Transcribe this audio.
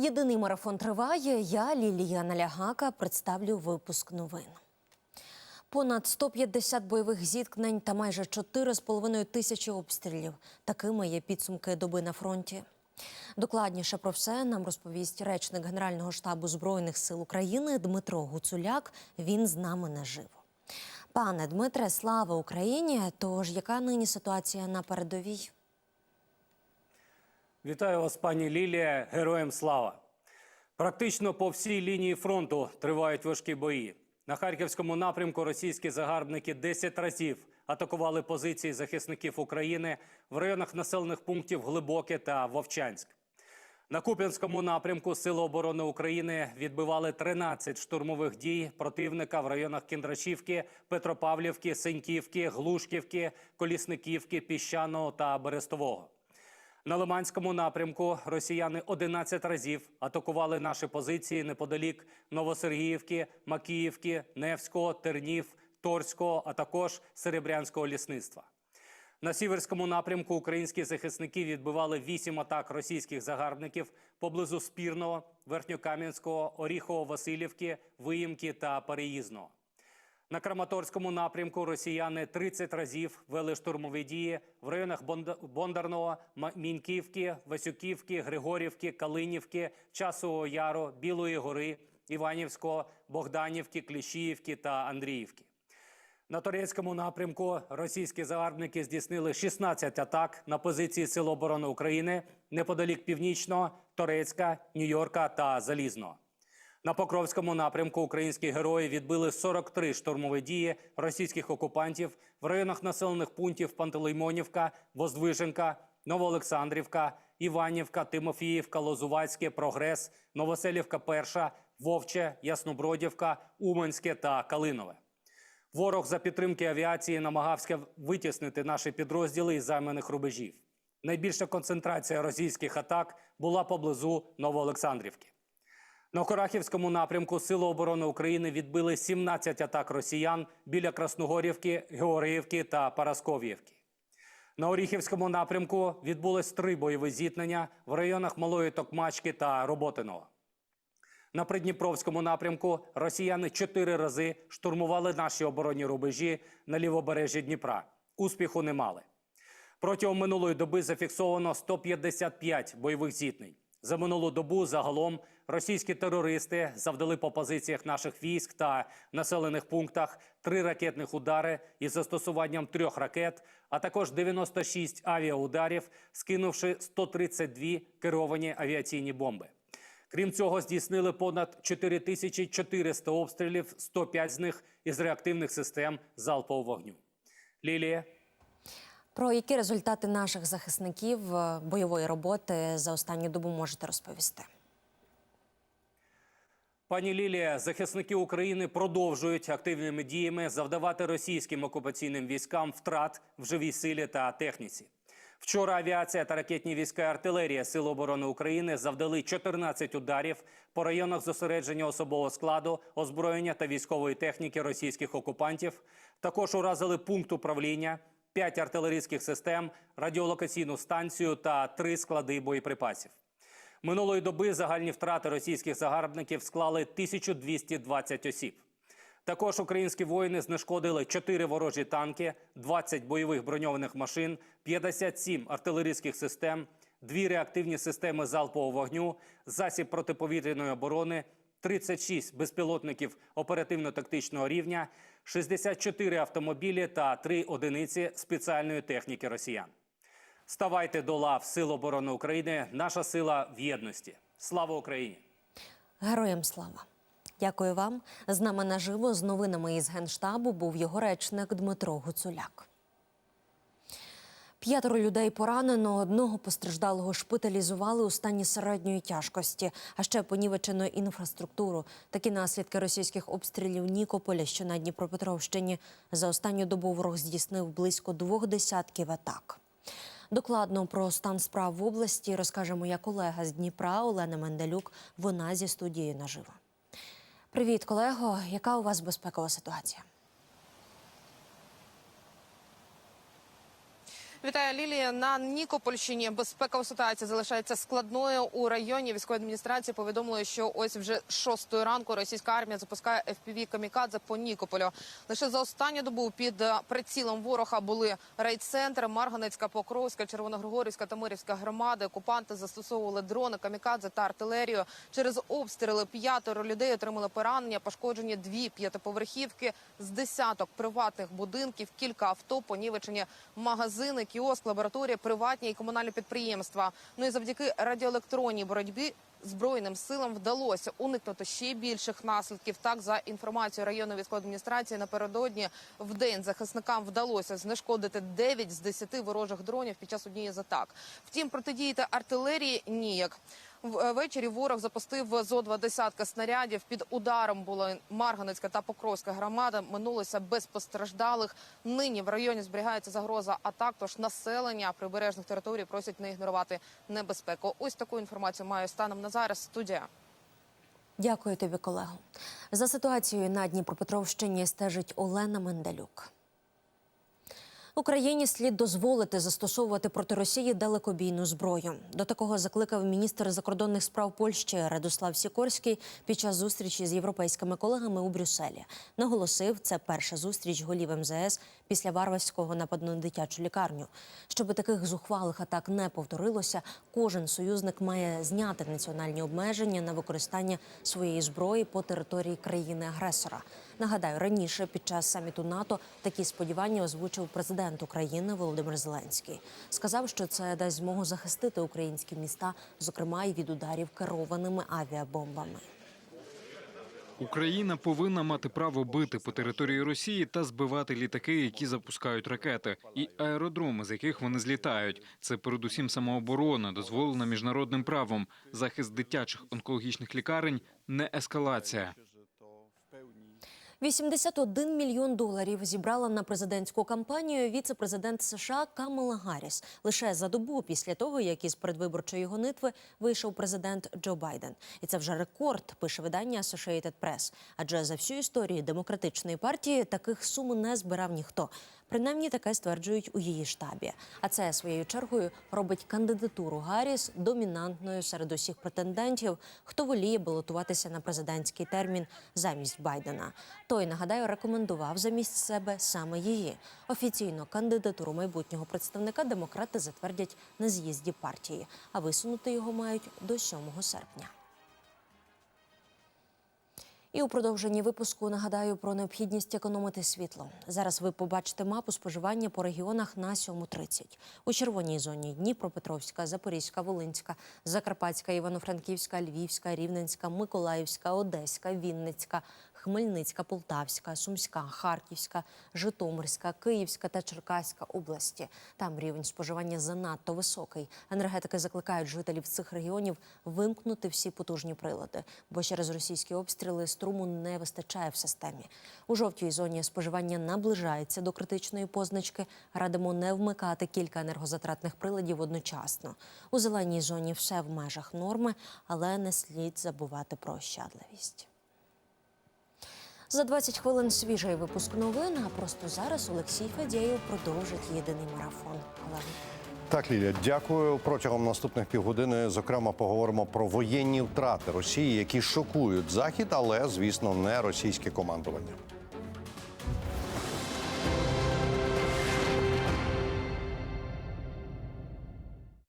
Єдиний марафон триває. Я, Лілія Налягака, представлю випуск новин. Понад 150 бойових зіткнень та майже 4,5 тисячі обстрілів. Такими є підсумки доби на фронті. Докладніше про все нам розповість речник Генерального штабу Збройних сил України Дмитро Гуцуляк. Він з нами наживо. Пане Дмитре, слава Україні! Тож яка нині ситуація на передовій? Вітаю вас, пані Лілія. Героям слава. Практично по всій лінії фронту тривають важкі бої. На харківському напрямку російські загарбники 10 разів атакували позиції захисників України в районах населених пунктів Глибоке та Вовчанськ. На Куп'янському напрямку Сили оборони України відбивали 13 штурмових дій противника в районах Кіндрашівки, Петропавлівки, Сеньківки, Глушківки, Колісниківки, Піщаного та Берестового. На Лиманському напрямку росіяни 11 разів атакували наші позиції неподалік Новосергіївки, Макіївки, Невського, Тернів, Торського, а також Серебрянського лісництва. На сіверському напрямку українські захисники відбивали вісім атак російських загарбників поблизу Спірного, Верхньокам'янського, Оріхово-Василівки, Виїмки та Переїзного. На Краматорському напрямку росіяни 30 разів вели штурмові дії в районах Бондарного, Міньківки, Васюківки, Григорівки, Калинівки, Часового Яру, Білої Гори, Іванівського, Богданівки, Кліщіївки та Андріївки. На Торецькому напрямку російські загарбники здійснили 16 атак на позиції Сил оборони України неподалік Північного, Торецька, Нью-Йорка та Залізного. На Покровському напрямку українські герої відбили 43 штурмові дії російських окупантів в районах населених пунктів Пантелеймонівка, Воздвиженка, Новоолександрівка, Іванівка, Тимофіївка, Лозувацьке, Прогрес, Новоселівка, Перша, Вовче, Яснобродівка, Уманське та Калинове. Ворог за підтримки авіації намагався витіснити наші підрозділи із займаних рубежів. Найбільша концентрація російських атак була поблизу Новоолександрівки. На Корахівському напрямку Сили оборони України відбили 17 атак росіян біля Красногорівки, Георгіївки та Парасков'ївки. На Оріхівському напрямку відбулось три бойові зіткнення в районах Малої Токмачки та Роботиного. На Придніпровському напрямку росіяни чотири рази штурмували наші оборонні рубежі на лівобережжі Дніпра. Успіху не мали. Протягом минулої доби зафіксовано 155 бойових зіткнень. За минулу добу загалом російські терористи завдали по позиціях наших військ та населених пунктах три ракетних удари із застосуванням трьох ракет, а також 96 авіаударів, скинувши 132 керовані авіаційні бомби. Крім цього, здійснили понад 4400 обстрілів, 105 з них із реактивних систем залпового вогню. Лілія. Про які результати наших захисників е, бойової роботи за останню добу можете розповісти? Пані Лілія, захисники України продовжують активними діями завдавати російським окупаційним військам втрат в живій силі та техніці. Вчора авіація та ракетні війська і артилерія Сил оборони України завдали 14 ударів по районах зосередження особового складу, озброєння та військової техніки російських окупантів. Також уразили пункт управління, 5 артилерійських систем, радіолокаційну станцію та 3 склади боєприпасів. Минулої доби загальні втрати російських загарбників склали 1220 осіб. Також українські воїни знешкодили 4 ворожі танки, 20 бойових броньованих машин, 57 артилерійських систем, 2 реактивні системи залпового вогню, засіб протиповітряної оборони, 36 безпілотників оперативно-тактичного рівня, 64 автомобілі та 3 одиниці спеціальної техніки росіян. Ставайте до лав Сил оборони України. Наша сила в єдності. Слава Україні! Героям слава! Дякую вам. З нами наживо з новинами із генштабу був його речник Дмитро Гуцуляк. П'ятеро людей поранено, одного постраждалого шпиталізували у стані середньої тяжкості, а ще понівечено інфраструктуру. Такі наслідки російських обстрілів Нікополя, що на Дніпропетровщині, за останню добу ворог здійснив близько двох десятків атак. Докладно про стан справ в області розкаже моя колега з Дніпра Олена Менделюк. Вона зі студією наживо. Привіт, колего. Яка у вас безпекова ситуація? Вітаю Лілія. На Нікопольщині безпекова ситуація залишається складною. У районі військової адміністрації повідомили, що ось вже шостої ранку російська армія запускає fpv камікадзе по Нікополю. Лише за останню добу під е, прицілом ворога були райцентр, Марганецька, Покровська, Червоногригорівська та Мирівська громади. Окупанти застосовували дрони, камікадзе та артилерію. Через обстріли п'ятеро людей отримали поранення, пошкоджені дві п'ятиповерхівки з десяток приватних будинків, кілька авто, понівечені магазини, кіоск, лабораторія, приватні і комунальні підприємства. Ну і завдяки радіоелектронній боротьбі. Збройним силам вдалося уникнути ще більших наслідків. Так, за інформацією районної військової адміністрації, напередодні в день захисникам вдалося знешкодити 9 з 10 ворожих дронів під час однієї з атак. Втім, протидіяти артилерії ніяк. Ввечері ворог запустив зо два десятка снарядів. Під ударом була Марганецька та Покровська громада. Минулося без постраждалих. Нині в районі зберігається загроза атак. Тож населення прибережних територій просять не ігнорувати небезпеку. Ось таку інформацію маю станом на зараз. Студія. Дякую тобі, колего. За ситуацією на Дніпропетровщині стежить Олена Менделюк. Україні слід дозволити застосовувати проти Росії далекобійну зброю. До такого закликав міністр закордонних справ Польщі Радослав Сікорський під час зустрічі з європейськими колегами у Брюсселі. Наголосив, це перша зустріч голів МЗС після варварського нападу на дитячу лікарню. Щоби таких зухвалих атак не повторилося, кожен союзник має зняти національні обмеження на використання своєї зброї по території країни-агресора. Нагадаю, раніше під час саміту НАТО такі сподівання озвучив президент України Володимир Зеленський. Сказав, що це дасть змогу захистити українські міста, зокрема і від ударів керованими авіабомбами. Україна повинна мати право бити по території Росії та збивати літаки, які запускають ракети, і аеродроми, з яких вони злітають. Це передусім самооборона, дозволена міжнародним правом, захист дитячих онкологічних лікарень, не ескалація. 81 мільйон доларів зібрала на президентську кампанію віце-президент США Камала Гарріс лише за добу після того, як із передвиборчої гонитви вийшов президент Джо Байден. І це вже рекорд, пише видання Associated Press. Адже за всю історію демократичної партії таких сум не збирав ніхто. Принаймні таке стверджують у її штабі. А це своєю чергою робить кандидатуру Гарріс домінантною серед усіх претендентів, хто воліє балотуватися на президентський термін замість Байдена. Той нагадаю рекомендував замість себе саме її. Офіційно кандидатуру майбутнього представника демократи затвердять на з'їзді партії, а висунути його мають до 7 серпня. І у продовженні випуску нагадаю про необхідність економити світло. Зараз ви побачите мапу споживання по регіонах на 7.30. У червоній зоні Дніпропетровська, Запорізька, Волинська, Закарпатська, Івано-Франківська, Львівська, Рівненська, Миколаївська, Одеська, Вінницька, Хмельницька, Полтавська, Сумська, Харківська, Житомирська, Київська та Черкаська області. Там рівень споживання занадто високий. Енергетики закликають жителів цих регіонів вимкнути всі потужні прилади, бо через російські обстріли струму не вистачає в системі. У жовтій зоні споживання наближається до критичної позначки. Радимо не вмикати кілька енергозатратних приладів одночасно. У зеленій зоні все в межах норми, але не слід забувати про ощадливість. За 20 хвилин свіжий випуск новин. А просто зараз Олексій Федєєв продовжить єдиний марафон. Олег. Так, Лілія, дякую. Протягом наступних півгодини, зокрема, поговоримо про воєнні втрати Росії, які шокують захід, але звісно не російське командування.